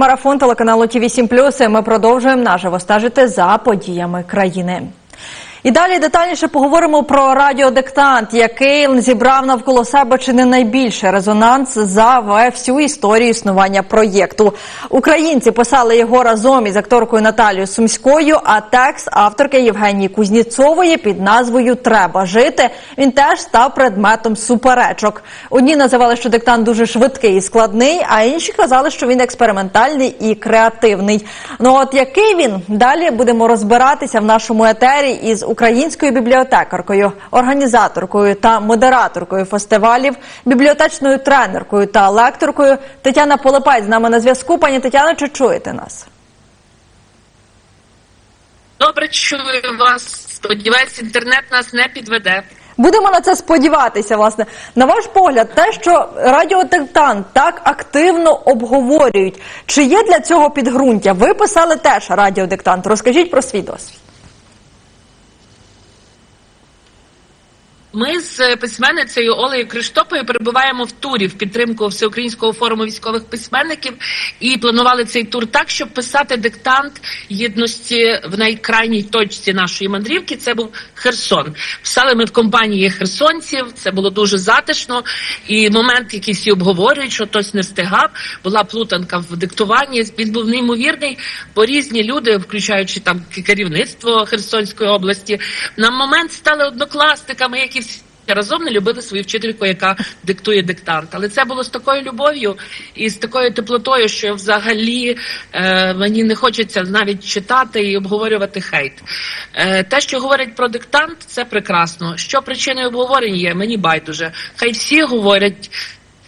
марафон телеканалу ТІВІ 7 і Ми продовжуємо наживо стежити за подіями країни. І далі детальніше поговоримо про радіодиктант, який зібрав навколо себе чи не найбільший резонанс за всю історію існування проєкту. Українці писали його разом із акторкою Наталією Сумською. А текст авторки Євгенії Кузніцової під назвою Треба жити. Він теж став предметом суперечок. Одні називали, що диктант дуже швидкий і складний, а інші казали, що він експериментальний і креативний. Ну от який він далі будемо розбиратися в нашому етері із українською бібліотекаркою, організаторкою та модераторкою фестивалів, бібліотечною тренеркою та лекторкою Тетяна Полипай з нами на зв'язку. Пані Тетяно, чи чуєте нас? Добре, чую вас. Сподіваюсь, інтернет нас не підведе. Будемо на це сподіватися. Власне, на ваш погляд, те, що радіодиктант так активно обговорюють, чи є для цього підґрунтя? Ви писали теж радіодиктант. Розкажіть про свій досвід. Ми з письменницею Олею Криштопою перебуваємо в турі в підтримку Всеукраїнського форуму військових письменників і планували цей тур так, щоб писати диктант єдності в найкрайній точці нашої мандрівки. Це був Херсон. Писали ми в компанії херсонців. Це було дуже затишно. І момент, який всі обговорюють, що хтось не встигав, була плутанка в диктуванні. Він був неймовірний, бо різні люди, включаючи там керівництво Херсонської області, на момент стали однокласниками, які разом не любили свою вчительку, яка диктує диктант. Але це було з такою любов'ю і з такою теплотою, що взагалі е, мені не хочеться навіть читати і обговорювати хейт. Е, те, що говорять про диктант, це прекрасно. Що причиною обговорення є, мені байдуже. Хай всі говорять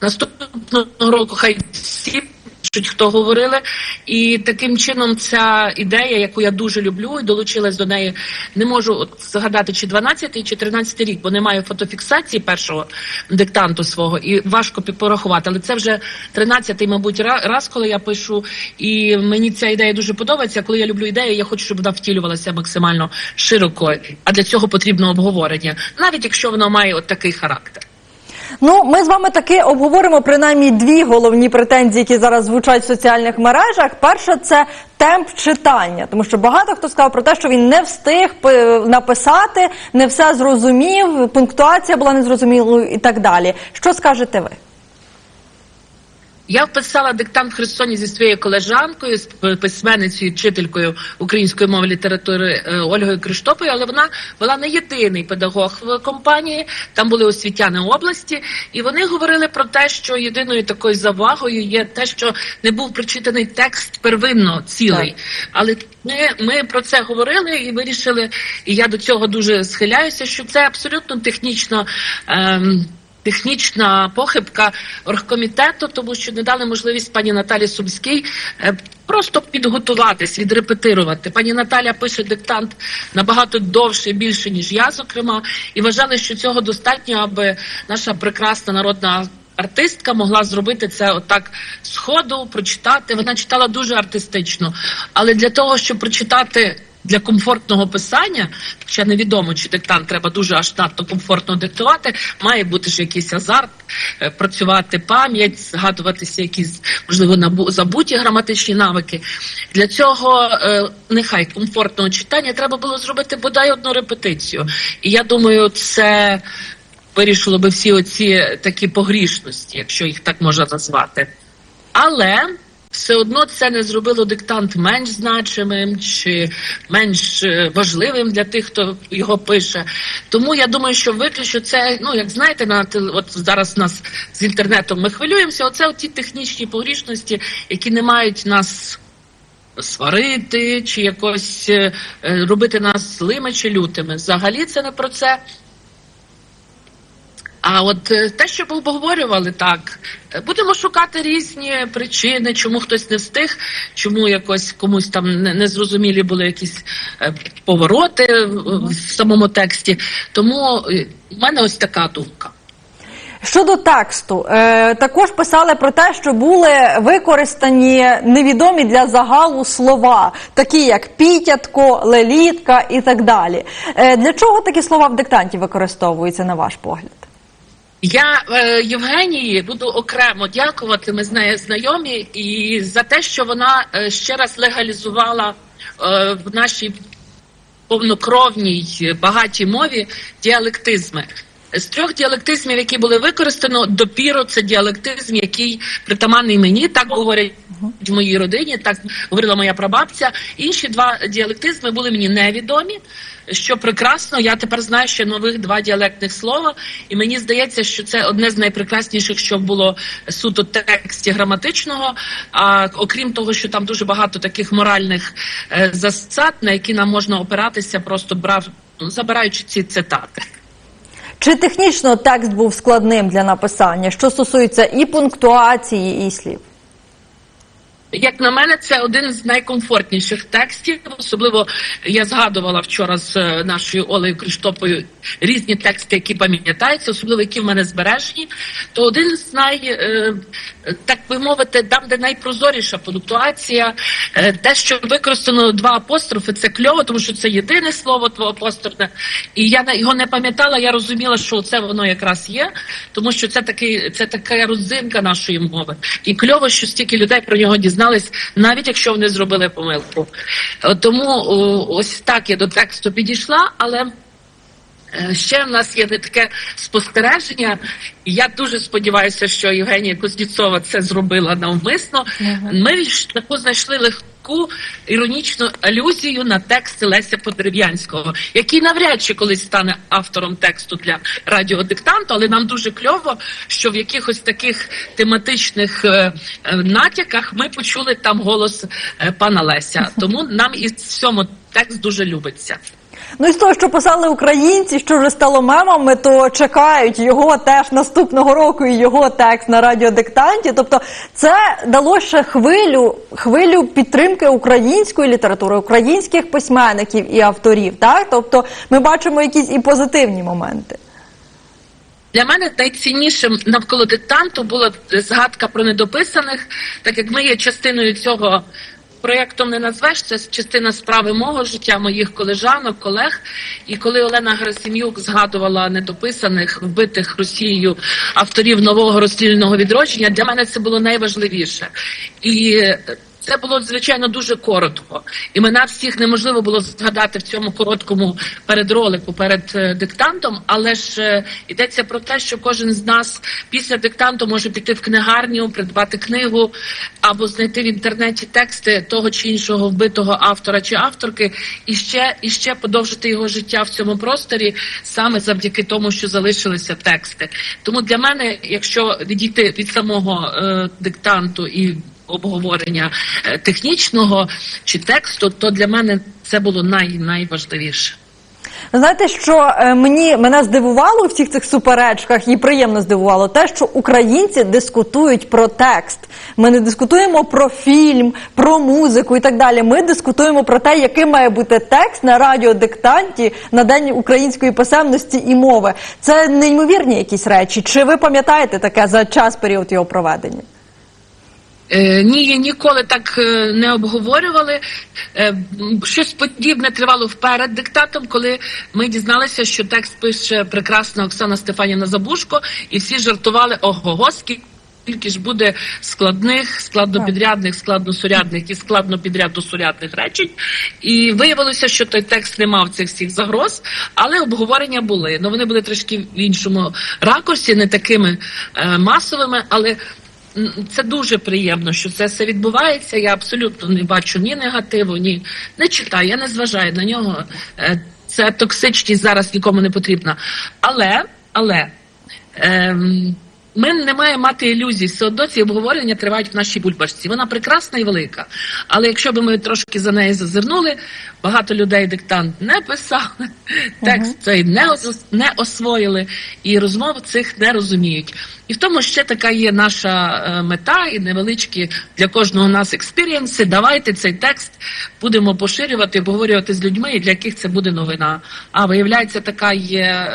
наступного року, хай всі. Чуть хто говорили, і таким чином ця ідея, яку я дуже люблю, і долучилась до неї, не можу от згадати, чи 12 чи 13 рік, бо немає фотофіксації першого диктанту свого, і важко порахувати. Але це вже 13-й, мабуть, раз, коли я пишу, і мені ця ідея дуже подобається. Коли я люблю ідею, я хочу, щоб вона втілювалася максимально широко. А для цього потрібно обговорення, навіть якщо воно має от такий характер. Ну, ми з вами таки обговоримо принаймні дві головні претензії, які зараз звучать в соціальних мережах. Перша це темп читання, тому що багато хто сказав про те, що він не встиг написати, не все зрозумів, пунктуація була незрозумілою і так далі. Що скажете ви? Я вписала диктант Херсоні зі своєю колежанкою, з письменницею, вчителькою української мови літератури Ольгою Криштопою, але вона була не єдиний педагог в компанії. Там були освітяни області, і вони говорили про те, що єдиною такою завагою є те, що не був прочитаний текст первинно цілий. Так. Але ми, ми про це говорили і вирішили, і я до цього дуже схиляюся, що це абсолютно технічно. Ем, Технічна похибка оргкомітету, тому що не дали можливість пані Наталі Сумській просто підготуватись, відрепетирувати. Пані Наталя пише диктант набагато довше, більше ніж я, зокрема, і вважали, що цього достатньо, аби наша прекрасна народна. Артистка могла зробити це отак з ходу, прочитати. Вона читала дуже артистично, але для того, щоб прочитати для комфортного писання, хоча невідомо, чи диктант треба дуже аж надто комфортно диктувати, має бути ж якийсь азарт, працювати пам'ять, згадуватися якісь можливо забуті граматичні навики. Для цього нехай комфортного читання треба було зробити бодай одну репетицію. І я думаю, це вирішило би всі оці такі погрішності, якщо їх так можна назвати. Але все одно це не зробило диктант менш значимим чи менш важливим для тих, хто його пише. Тому я думаю, що виключно це, ну як знаєте, на от зараз нас з інтернетом ми хвилюємося. Оце ті технічні погрішності, які не мають нас. Сварити чи якось е, робити нас злими чи лютими. Взагалі це не про це. А от те, що ми обговорювали, так будемо шукати різні причини, чому хтось не встиг, чому якось комусь там незрозумілі були якісь повороти в самому тексті. Тому в мене ось така думка. Щодо тексту, е, також писали про те, що були використані невідомі для загалу слова, такі як пітятко, лелітка і так далі. Е, для чого такі слова в диктанті використовуються, на ваш погляд? Я е, Євгенії буду окремо дякувати. Ми з нею знайомі і за те, що вона е, ще раз легалізувала е, в нашій повнокровній багатій мові діалектизми. З трьох діалектизмів, які були використано, допіро це діалектизм, який притаманний мені, так говорять в моїй родині, так говорила моя прабабця. Інші два діалектизми були мені невідомі. Що прекрасно, я тепер знаю ще нових два діалектних слова, і мені здається, що це одне з найпрекрасніших, що було суто тексті граматичного. А окрім того, що там дуже багато таких моральних е, засад, на які нам можна опиратися, просто брав, забираючи ці цитати. Чи технічно текст був складним для написання, що стосується і пунктуації, і слів? Як на мене, це один з найкомфортніших текстів. Особливо я згадувала вчора з е, нашою Олею Криштопою різні тексти, які пам'ятаються, особливо які в мене збережені. То один з най, е, так би мовити, там, де найпрозоріша пунктуація, те, що використано два апострофи, це кльово, тому що це єдине слово двоапострофне. І я його не пам'ятала. Я розуміла, що це воно якраз є, тому що це такий, це така родзинка нашої мови. І кльово, що стільки людей про нього дізнались, навіть якщо вони зробили помилку. Е, Тому ось так я до тексту підійшла, але. Е, Ще в нас є не таке спостереження, і я дуже сподіваюся, що Євгенія Кузнєцова це зробила навмисно. Ми таку знайшли легку іронічну алюзію на тексти Леся Подерев'янського, який навряд чи колись стане автором тексту для радіодиктанту, але нам дуже кльово, що в якихось таких тематичних е, е, натяках ми почули там голос пана Леся. Тому нам і в цьому текст дуже любиться. Ну і з того, що писали українці, що вже стало мемами, то чекають його теж наступного року і його текст на радіодиктанті. Тобто, це дало ще хвилю, хвилю підтримки української літератури, українських письменників і авторів. Так, тобто, ми бачимо якісь і позитивні моменти. Для мене найціннішим навколо диктанту була згадка про недописаних, так як ми є частиною цього. Проєктом не назвеш це частина справи мого життя, моїх колежанок, колег. І коли Олена Грасим'юк згадувала недописаних, вбитих Росією авторів нового розстрільного відродження, для мене це було найважливіше. І це було звичайно дуже коротко, і мене всіх неможливо було згадати в цьому короткому передролику перед е, диктантом. Але ж е, йдеться про те, що кожен з нас після диктанту може піти в книгарню, придбати книгу або знайти в інтернеті тексти того чи іншого вбитого автора чи авторки, і ще і ще подовжити його життя в цьому просторі саме завдяки тому, що залишилися тексти. Тому для мене, якщо відійти від самого е, диктанту і обговорення е, технічного чи тексту, то для мене це було най, найважливіше. Знаєте, що е, мені мене здивувало у всіх цих суперечках, і приємно здивувало те, що українці дискутують про текст. Ми не дискутуємо про фільм, про музику і так далі. Ми дискутуємо про те, яким має бути текст на радіодиктанті на день української писемності і мови. Це неймовірні якісь речі. Чи ви пам'ятаєте таке за час період його проведення? Е, Ні, ніколи так е, не обговорювали. Е, Щось подібне тривало вперед диктатом, коли ми дізналися, що текст пише прекрасна Оксана Стефанівна Забушко, і всі жартували ого, скільки ж буде складних, складнопідрядних, складносурядних і складнопідрядносурядних речень. І виявилося, що той текст не мав цих всіх загроз, але обговорення були. Ну вони були трошки в іншому ракурсі, не такими е, масовими, але. Це дуже приємно, що це все відбувається. Я абсолютно не бачу ні негативу, ні не читаю, я не зважаю на нього. Е, Це токсичність зараз нікому не потрібна. Але, але ем, ми не маємо мати ілюзій. Все одно ці обговорення тривають в нашій бульбашці. Вона прекрасна і велика. Але якщо б ми трошки за неї зазирнули, багато людей диктант не писали, текст цей не, не освоїли, і розмов цих не розуміють. І в тому ще така є наша е, мета і невеличкі для кожного нас експірієнси. Давайте цей текст будемо поширювати, обговорювати з людьми, для яких це буде новина. А виявляється, така є.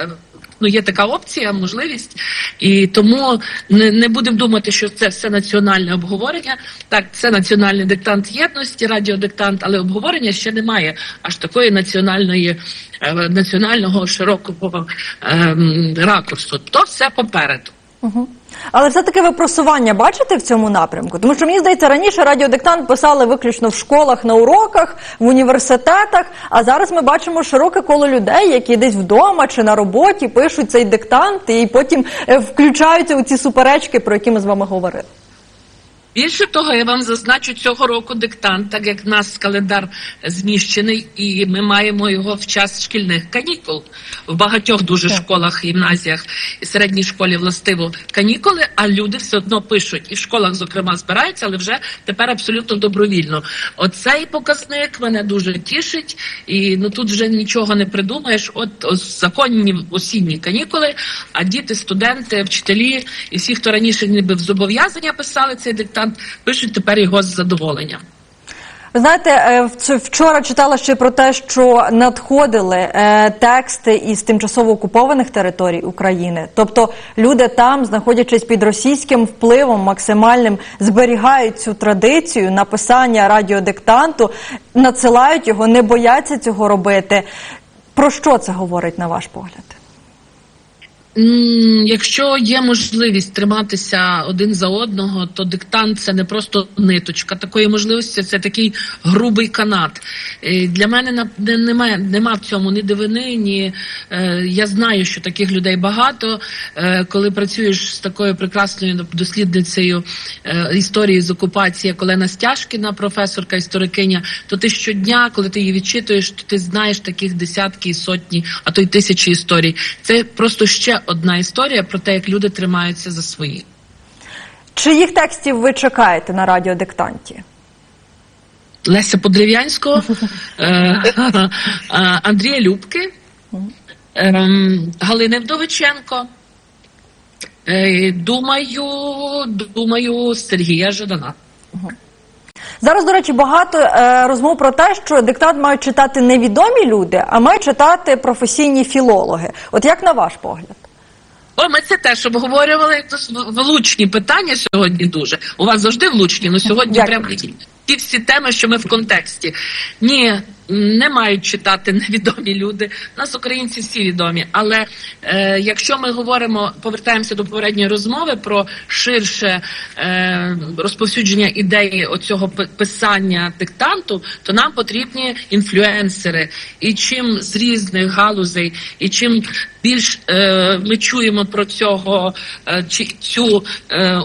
Ну, є така опція, можливість, і тому не, не будемо думати, що це все національне обговорення. Так, це національний диктант єдності, радіодиктант, але обговорення ще немає аж такої національної, е, національного широкого ем, ракурсу. То все попереду. Але все-таки ви просування бачите в цьому напрямку? Тому що мені здається, раніше радіодиктант писали виключно в школах, на уроках, в університетах. А зараз ми бачимо широке коло людей, які десь вдома чи на роботі пишуть цей диктант і потім е, включаються у ці суперечки, про які ми з вами говорили. Більше того, я вам зазначу цього року диктант, так як в нас календар зміщений, і ми маємо його в час шкільних канікул в багатьох дуже Так. школах, гімназіях і середній школі властиво канікули. А люди все одно пишуть і в школах, зокрема, збираються, але вже тепер абсолютно добровільно. Оцей показник мене дуже тішить, і ну тут вже нічого не придумаєш. От ось законні осінні канікули, а діти, студенти, вчителі і всі, хто раніше ніби в зобов'язання писали цей диктант, пишуть тепер його з задоволенням. Ви знаєте, е, вчора читала ще про те, що надходили е, тексти із тимчасово окупованих територій України. Тобто люди там, знаходячись під російським впливом максимальним, зберігають цю традицію написання радіодиктанту, надсилають його, не бояться цього робити. Про що це говорить на ваш погляд? Якщо є можливість триматися один за одного, то диктант це не просто ниточка. Такої можливості це такий грубий канат. Е, Для мене немає нема в цьому ні дивини, ні е, я знаю, що таких людей багато. Е, Коли працюєш з такою прекрасною дослідницею історії з окупації, як Олена Стяжкіна, професорка, історикиня, то ти щодня, коли ти її відчитуєш, то ти знаєш таких десятки і сотні, а то й тисячі історій. Це просто ще одна історія про те, як люди тримаються за свої. Чиїх текстів ви чекаєте на радіодиктанті? Леся Подрів'янського, е, е, Андрія Любки, ем, Галини Вдовиченко. е, Думаю, думаю, Сергія Жадана. Зараз, до речі, багато е, розмов про те, що диктант мають читати не відомі люди, а мають читати професійні філологи. От як на ваш погляд? О, ми це теж обговорювали. Це влучні питання сьогодні дуже. У вас завжди влучні, але сьогодні Дякую. прям ті всі теми, що ми в контексті. Ні, не мають читати невідомі люди. Нас українці всі відомі. Але е, якщо ми говоримо, повертаємося до попередньої розмови про ширше е, розповсюдження ідеї оцього пи- писання диктанту, то нам потрібні інфлюенсери. І чим з різних галузей, і чим більш е, ми чуємо про цього е, чи цю. Е,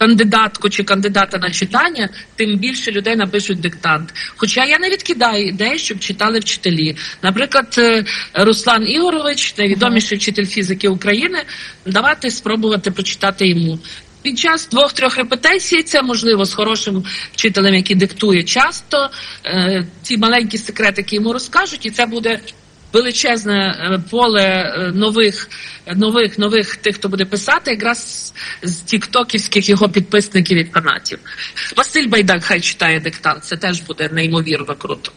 Кандидатку чи кандидата на читання, тим більше людей напишуть диктант. Хоча я не відкидаю ідеї, щоб читали вчителі. Наприклад, е, Руслан Ігорович, найвідоміший вчитель фізики України, давати спробувати прочитати йому. Під час двох-трьох репетицій це можливо з хорошим вчителем, який диктує часто. Е, ці маленькі секретики йому розкажуть, і це буде величезне е, поле е, нових, нових, нових тих, хто буде писати, якраз з тіктоківських його підписників і фанатів. Василь Байдак хай читає диктант. Це теж буде неймовірно круто.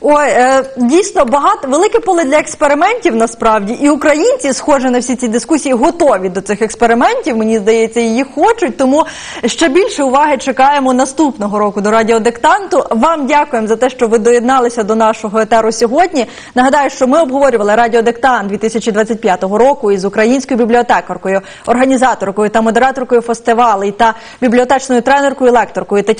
Ой, е, дійсно багато велике поле для експериментів насправді, і українці, схоже на всі ці дискусії, готові до цих експериментів. Мені здається, їх хочуть. Тому ще більше уваги чекаємо наступного року до радіодиктанту. Вам дякуємо за те, що ви доєдналися до нашого етеру сьогодні. Нагадаю, що ми обговорювали радіодиктант 2025 року із українською бібліотекаркою, організаторкою та модераторкою фестивалей та бібліотечною тренеркою, лекторкою Тетяною